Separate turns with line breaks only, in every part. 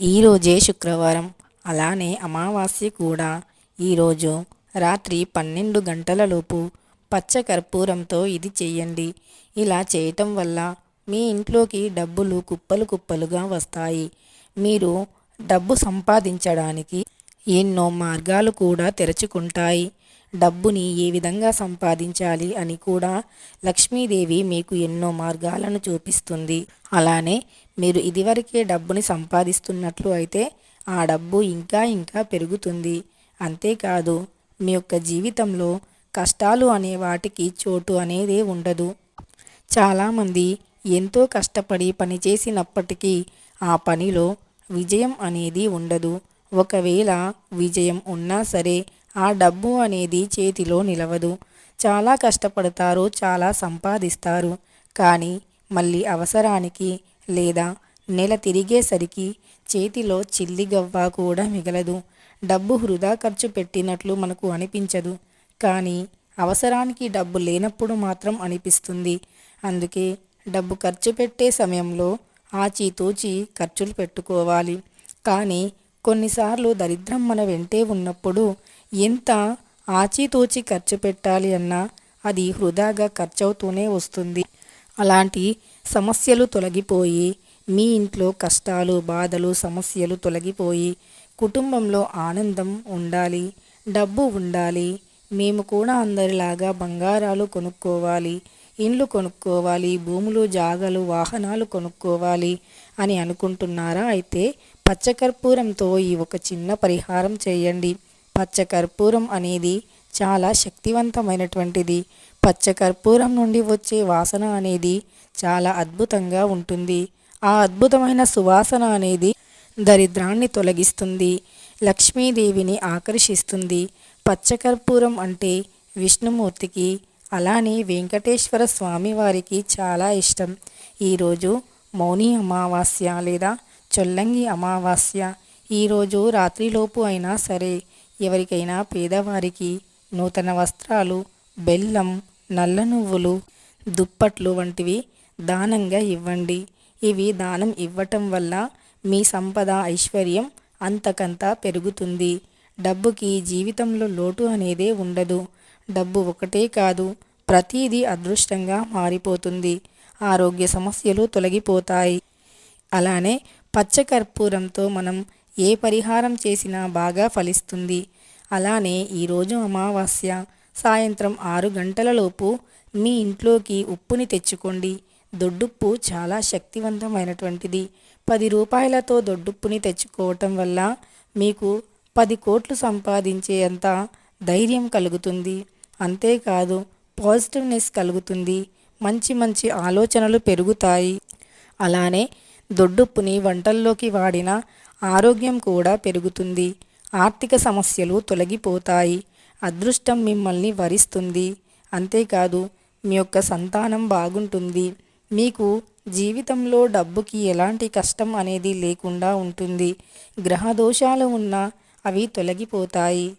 ఈరోజే శుక్రవారం. అలానే అమావాస్య కూడా. ఈరోజు రాత్రి పన్నెండు గంటలలోపు పచ్చ కర్పూరంతో ఇది చేయండి. ఇలా చేయటం వల్ల మీ ఇంట్లోకి డబ్బులు కుప్పలు కుప్పలుగా వస్తాయి. మీరు డబ్బు సంపాదించడానికి ఎన్నో మార్గాలు కూడా తెరచుకుంటాయి. డబ్బుని ఏ విధంగా సంపాదించాలి అని కూడా లక్ష్మీదేవి మీకు ఎన్నో మార్గాలను చూపిస్తుంది. అలానే మీరు ఇదివరకే డబ్బుని సంపాదిస్తున్నట్లు అయితే ఆ డబ్బు ఇంకా ఇంకా పెరుగుతుంది. అంతేకాదు మీ యొక్క జీవితంలో కష్టాలు అనే వాటికి చోటు అనేది ఉండదు. చాలామంది ఎంతో కష్టపడి పనిచేసినప్పటికీ ఆ పనిలో విజయం అనేది ఉండదు. ఒకవేళ విజయం ఉన్నా సరే ఆ డబ్బు అనేది చేతిలో నిలవదు. చాలా కష్టపడతారు చాలా సంపాదిస్తారు. కానీ మళ్ళీ అవసరానికి లేదా నెల తిరిగేసరికి చేతిలో చిల్లిగవ్వ కూడా మిగలదు. డబ్బు వృధా ఖర్చు పెట్టినట్లు మనకు అనిపించదు. కానీ అవసరానికి డబ్బు లేనప్పుడు మాత్రం అనిపిస్తుంది. అందుకే డబ్బు ఖర్చు పెట్టే సమయంలో ఆచితూచి ఖర్చులు పెట్టుకోవాలి. కానీ కొన్నిసార్లు దరిద్రం మన వెంటే ఉన్నప్పుడు ఎంత ఆచితూచి ఖర్చు పెట్టాలి అన్నా అది వృధాగా ఖర్చవుతూనే వస్తుంది. అలాంటి సమస్యలు తొలగిపోయి మీ ఇంట్లో కష్టాలు బాధలు సమస్యలు తొలగిపోయి కుటుంబంలో ఆనందం ఉండాలి డబ్బు ఉండాలి మేము కూడా అందరిలాగా బంగారాలు కొనుక్కోవాలి ఇండ్లు కొనుక్కోవాలి భూములు జాగలు వాహనాలు కొనుక్కోవాలి అని అనుకుంటున్నారా? అయితే పచ్చకర్పూరంతో ఈ ఒక చిన్న పరిహారం చేయండి. పచ్చకర్పూరం అనేది చాలా శక్తివంతమైనటువంటిది. పచ్చకర్పూరం నుండి వచ్చే వాసన అనేది చాలా అద్భుతంగా ఉంటుంది. ఆ అద్భుతమైన సువాసన అనేది దరిద్రాన్ని తొలగిస్తుంది. లక్ష్మీదేవిని ఆకర్షిస్తుంది. పచ్చకర్పూరం అంటే విష్ణుమూర్తికి అలానే వెంకటేశ్వర స్వామి వారికి చాలా ఇష్టం. ఈరోజు మౌని అమావాస్య లేదా చొల్లంగి అమావాస్య. ఈరోజు రాత్రిలోపు అయినా సరే ఎవరికైనా పేదవారికి నూతన వస్త్రాలు బెల్లం నల్ల నువ్వులు దుప్పట్లు వంటివి దానంగా ఇవ్వండి. ఇవి దానం ఇవ్వటం వల్ల మీ సంపద ఐశ్వర్యం అంతకంతా పెరుగుతుంది. డబ్బుకి జీవితంలో లోటు అనేదే ఉండదు. డబ్బు ఒకటే కాదు ప్రతీదీ అదృష్టంగా మారిపోతుంది. ఆరోగ్య సమస్యలు తొలగిపోతాయి. అలానే పచ్చకర్పూరంతో మనం ఏ పరిహారం చేసినా బాగా ఫలిస్తుంది. అలానే ఈరోజు అమావాస్య సాయంత్రం ఆరు గంటలలోపు మీ ఇంట్లోకి ఉప్పుని తెచ్చుకోండి. దొడ్డుప్పు చాలా శక్తివంతమైనటువంటిది. పది రూపాయలతో దొడ్డుప్పుని తెచ్చుకోవటం వల్ల మీకు పది కోట్లు సంపాదించేంత ధైర్యం కలుగుతుంది. అంతేకాదు పాజిటివ్నెస్ కలుగుతుంది. మంచి మంచి ఆలోచనలు పెరుగుతాయి. అలానే దొడ్డుప్పుని వంటల్లోకి వాడిన ఆరోగ్యం కూడా పెరుగుతుంది. ఆర్థిక సమస్యలు తొలగిపోతాయి. అదృష్టం మిమ్మల్ని వరిస్తుంది. అంతేకాదు మీ యొక్క సంతానం బాగుంటుంది. మీకు జీవితంలో డబ్బుకి ఎలాంటి కష్టం అనేది లేకుండా ఉంటుంది. గ్రహ దోషాలు ఉన్నా అవి తొలగిపోతాయి.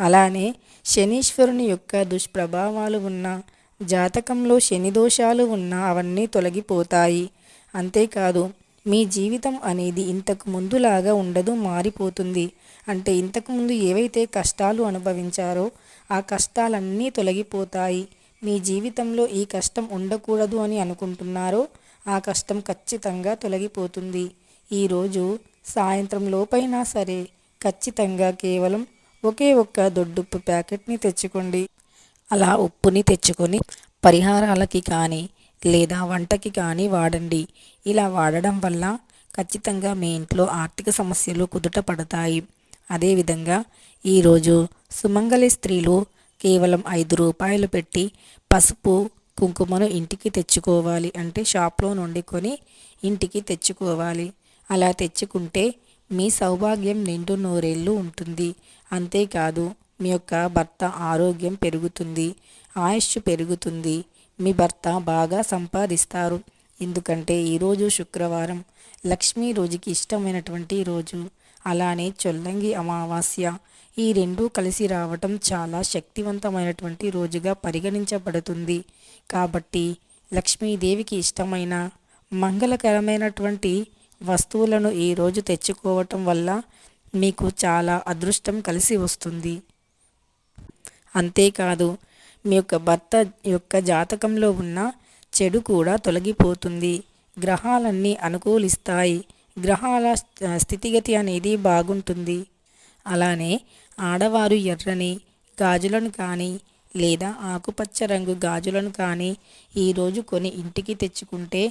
అలానే శనీశ్వరుని యొక్క దుష్ప్రభావాలు ఉన్న జాతకంలో శని దోషాలు ఉన్నా అవన్నీ తొలగిపోతాయి. అంతేకాదు మీ జీవితం అనేది ఇంతకు ముందులాగా ఉండదు మారిపోతుంది. అంటే ఇంతకుముందు ఏవైతే కష్టాలు అనుభవించారో ఆ కష్టాలన్నీ తొలగిపోతాయి. మీ జీవితంలో ఈ కష్టం ఉండకూడదు అని అనుకుంటున్నారో ఆ కష్టం ఖచ్చితంగా తొలగిపోతుంది. ఈరోజు సాయంత్రం లోపైనా సరే ఖచ్చితంగా కేవలం ఒకే ఒక్క దొడ్డుప్పు ప్యాకెట్ని తెచ్చుకోండి. అలా ఉప్పుని తెచ్చుకొని పరిహారాలకి కానీ లేదా వంటకి కానీ వాడండి. ఇలా వాడడం వల్ల ఖచ్చితంగా మీ ఇంట్లో ఆర్థిక సమస్యలు కుదుట పడతాయి. అదేవిధంగా ఈరోజు సుమంగళి స్త్రీలు కేవలం ఐదు రూపాయలు పెట్టి పసుపు కుంకుమను ఇంటికి తెచ్చుకోవాలి అంటే షాప్లో నుండి కొని ఇంటికి తెచ్చుకోవాలి. అలా తెచ్చుకుంటే మీ సౌభాగ్యం నిండు నూరేళ్ళు ఉంటుంది. అంతేకాదు మీ యొక్క భర్త ఆరోగ్యం పెరుగుతుంది ఆయుష్ పెరుగుతుంది. మీ భర్త బాగా సంపాదిస్తారు. ఎందుకంటే ఈరోజు శుక్రవారం. లక్ష్మీ రోజుకి ఇష్టమైనటువంటి రోజు. అలానే చొల్లంగి అమావాస్య. ఈ రెండూ కలిసి రావటం చాలా శక్తివంతమైనటువంటి రోజుగా పరిగణించబడుతుంది. కాబట్టి లక్ష్మీదేవికి ఇష్టమైన మంగళకరమైనటువంటి వస్తువులను ఈరోజు తెచ్చుకోవటం వల్ల మీకు చాలా అదృష్టం కలిసి వస్తుంది. అంతేకాదు మీ యొక్క భర్త యొక్క జాతకంలో ఉన్న చెడు కూడా తొలగిపోతుంది. గ్రహాలన్నీ అనుకూలిస్తాయి. గ్రహాల స్థితిగతి అనేది బాగుంటుంది. అలానే ఆడవారు ఎర్రని గాజులను కానీ లేదా ఆకుపచ్చ రంగు గాజులను కానీ ఈరోజు కొని ఇంటికి తెచ్చుకుంటే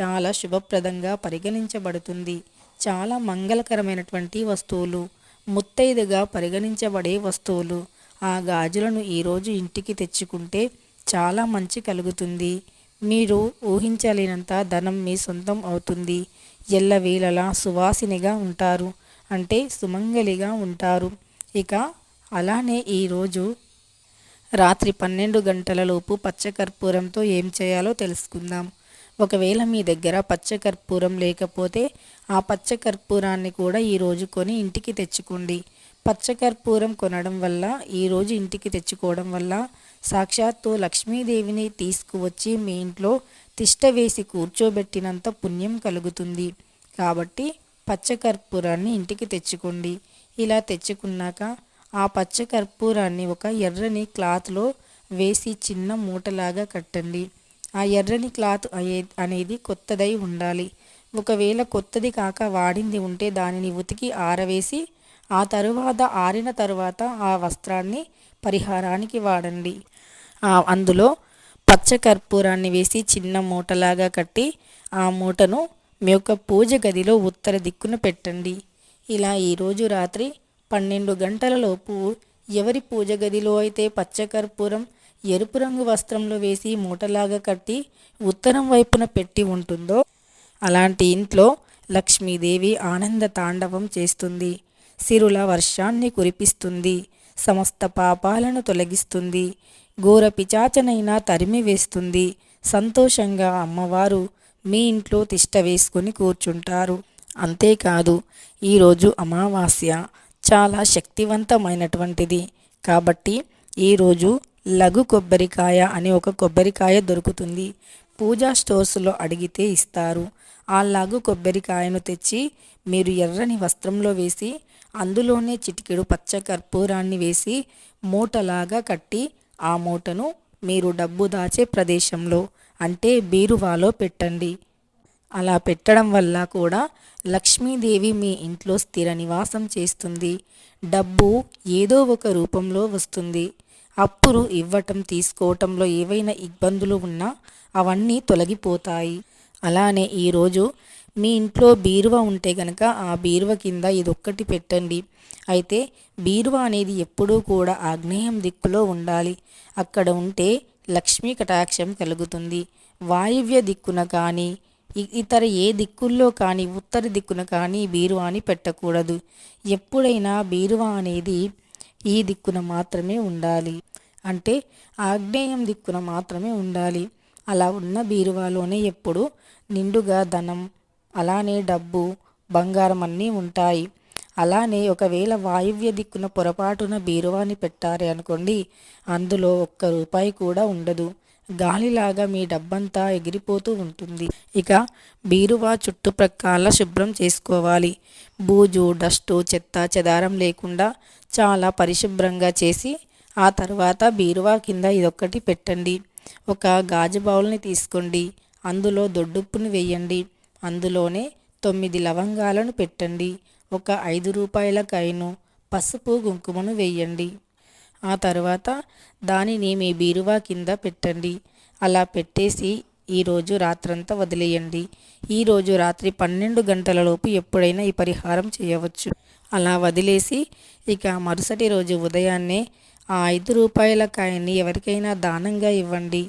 చాలా శుభప్రదంగా పరిగణించబడుతుంది. చాలా మంగళకరమైనటువంటి వస్తువులు ముత్తైదుగా పరిగణించబడే వస్తువులు ఆ గాజులను ఈరోజు ఇంటికి తెచ్చుకుంటే చాలా మంచి కలుగుతుంది. మీరు ఊహించలేనంత ధనం మీ సొంతం అవుతుంది. ఎల్లవేళలా సువాసినిగా ఉంటారు. అంటే సుమంగలిగా ఉంటారు. ఇక అలానే ఈరోజు రాత్రి పన్నెండు గంటలలోపు పచ్చకర్పూరంతో ఏం చేయాలో తెలుసుకుందాం. ఒకవేళ మీ దగ్గర పచ్చకర్పూరం లేకపోతే ఆ పచ్చకర్పూరాన్ని కూడా ఈరోజు కొని ఇంటికి తెచ్చుకోండి. పచ్చకర్పూరం కొనడం వల్ల ఈరోజు ఇంటికి తెచ్చుకోవడం వల్ల సాక్షాత్తు లక్ష్మీదేవిని తీసుకువచ్చి మీ ఇంట్లో తిష్ట వేసి కూర్చోబెట్టినంత పుణ్యం కలుగుతుంది. కాబట్టి పచ్చకర్పూరాన్ని ఇంటికి తెచ్చుకోండి. ఇలా తెచ్చుకున్నాక ఆ పచ్చకర్పూరాన్ని ఒక ఎర్రని క్లాత్లో వేసి చిన్న మూటలాగా కట్టండి. ఆ ఎర్రని క్లాత్ అనేది కొత్తదై ఉండాలి. ఒకవేళ కొత్తది కాక వాడింది ఉంటే దానిని ఉతికి ఆరవేసి ఆ తరువాత ఆరిన తరువాత ఆ వస్త్రాన్ని పరిహారానికి వాడండి. అందులో పచ్చ కర్పూరాన్ని వేసి చిన్న మూటలాగా కట్టి ఆ మూటను మీ యొక్క పూజ గదిలో ఉత్తర దిక్కున పెట్టండి. ఇలా ఈరోజు రాత్రి పన్నెండు గంటలలోపు ఎవరి పూజ గదిలో అయితే పచ్చకర్పూరం ఎరుపు రంగు వస్త్రంలో వేసి మూటలాగా కట్టి ఉత్తరం వైపున పెట్టి ఉంటుందో అలాంటి ఇంట్లో లక్ష్మీదేవి ఆనంద తాండవం చేస్తుంది. సిరుల వర్షాన్ని కురిపిస్తుంది. సమస్త పాపాలను తొలగిస్తుంది. ఘోర పిచాచనైనా తరిమి వేస్తుంది. సంతోషంగా అమ్మవారు మీ ఇంట్లో తిష్ట వేసుకొని కూర్చుంటారు. అంతేకాదు ఈరోజు అమావాస్య చాలా శక్తివంతమైనటువంటిది. కాబట్టి ఈరోజు లఘు కొబ్బరికాయ అని ఒక కొబ్బరికాయ దొరుకుతుంది. పూజా స్టోర్స్లో అడిగితే ఇస్తారు. ఆ లఘు కొబ్బరికాయను తెచ్చి మీరు ఎర్రని వస్త్రంలో వేసి అందులోనే చిటికెడు పచ్చ కర్పూరాన్ని వేసి మూటలాగా కట్టి ఆ మూటను మీరు డబ్బు దాచే ప్రదేశంలో అంటే బీరువాలో పెట్టండి. అలా పెట్టడం వల్ల కూడా లక్ష్మీదేవి మీ ఇంట్లో స్థిర నివాసం చేస్తుంది. డబ్బు ఏదో ఒక రూపంలో వస్తుంది. అప్పులు ఇవ్వటం తీసుకోవటంలో ఏవైనా ఇబ్బందులు ఉన్నా అవన్నీ తొలగిపోతాయి. అలానే ఈరోజు మీ ఇంట్లో బీరువా ఉంటే గనక ఆ బీరువ కింద ఇదొక్కటి పెట్టండి. అయితే బీరువా అనేది ఎప్పుడూ కూడా ఆగ్నేయం దిక్కులో ఉండాలి. అక్కడ ఉంటే లక్ష్మీ కటాక్షం కలుగుతుంది. వాయువ్య దిక్కున కానీ ఇతర ఏ దిక్కుల్లో కానీ ఉత్తర దిక్కున కానీ బీరువాని పెట్టకూడదు. ఎప్పుడైనా బీరువా అనేది ఈ దిక్కున మాత్రమే ఉండాలి. అంటే ఆగ్నేయం దిక్కున మాత్రమే ఉండాలి. అలా ఉన్న బీరువాలోనే ఎప్పుడు నిండుగా ధనం అలానే డబ్బు బంగారం అన్నీ ఉంటాయి. అలానే ఒకవేళ వాయువ్య దిక్కున పొరపాటున బీరువాని పెట్టారే అనుకోండి అందులో ఒక్క రూపాయి కూడా ఉండదు. గాలిలాగా మీ డబ్బంతా ఎగిరిపోతూ ఉంటుంది. ఇక బీరువా చుట్టుప్రక్కల శుభ్రం చేసుకోవాలి. బూజు డస్టు చెత్త చెదారం లేకుండా చాలా పరిశుభ్రంగా చేసి ఆ తర్వాత బీరువా కింద ఇదొక్కటి పెట్టండి. ఒక గాజు బౌల్ని తీసుకోండి. అందులో దొడ్డుప్పుని వేయండి. అందులోనే తొమ్మిది లవంగాలను పెట్టండి. ఒక ఐదు రూపాయల కాయను పసుపు కుంకుమను వేయండి. ఆ తర్వాత దానిని మీ బీరువా కింద పెట్టండి. అలా పెట్టేసి ఈరోజు రాత్రంతా వదిలేయండి. ఈరోజు రాత్రి పన్నెండు గంటలలోపు ఎప్పుడైనా ఈ పరిహారం చేయవచ్చు. అలా వదిలేసి ఇక మరుసటి రోజు ఉదయాన్నే ఆ ఐదు రూపాయల కాయని ఎవరికైనా దానంగా ఇవ్వండి.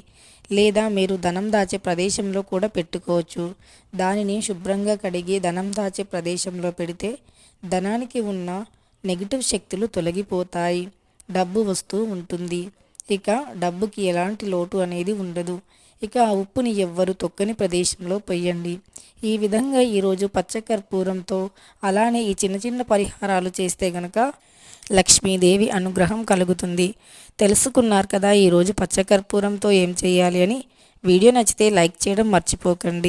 లేదా మీరు ధనం దాచే ప్రదేశంలో కూడా పెట్టుకోవచ్చు. దానిని శుభ్రంగా కడిగి ధనం దాచే ప్రదేశంలో పెడితే ధనానికి ఉన్న నెగిటివ్ శక్తులు తొలగిపోతాయి. డబ్బు వస్తూ ఉంటుంది. ఇక డబ్బుకి ఎలాంటి లోటు అనేది ఉండదు. ఇక ఆ ఉప్పుని ఎవ్వరు తొక్కని ప్రదేశంలో పొయ్యండి. ఈ విధంగా ఈరోజు పచ్చకర్పూరంతో అలానే ఈ చిన్న చిన్న పరిహారాలు చేస్తే గనక లక్ష్మీదేవి అనుగ్రహం కలుగుతుంది. తెలుసుకున్నారు కదా ఈరోజు పచ్చకర్పూరంతో ఏం చేయాలి అని. వీడియో నచ్చితే లైక్ చేయడం మర్చిపోకండి.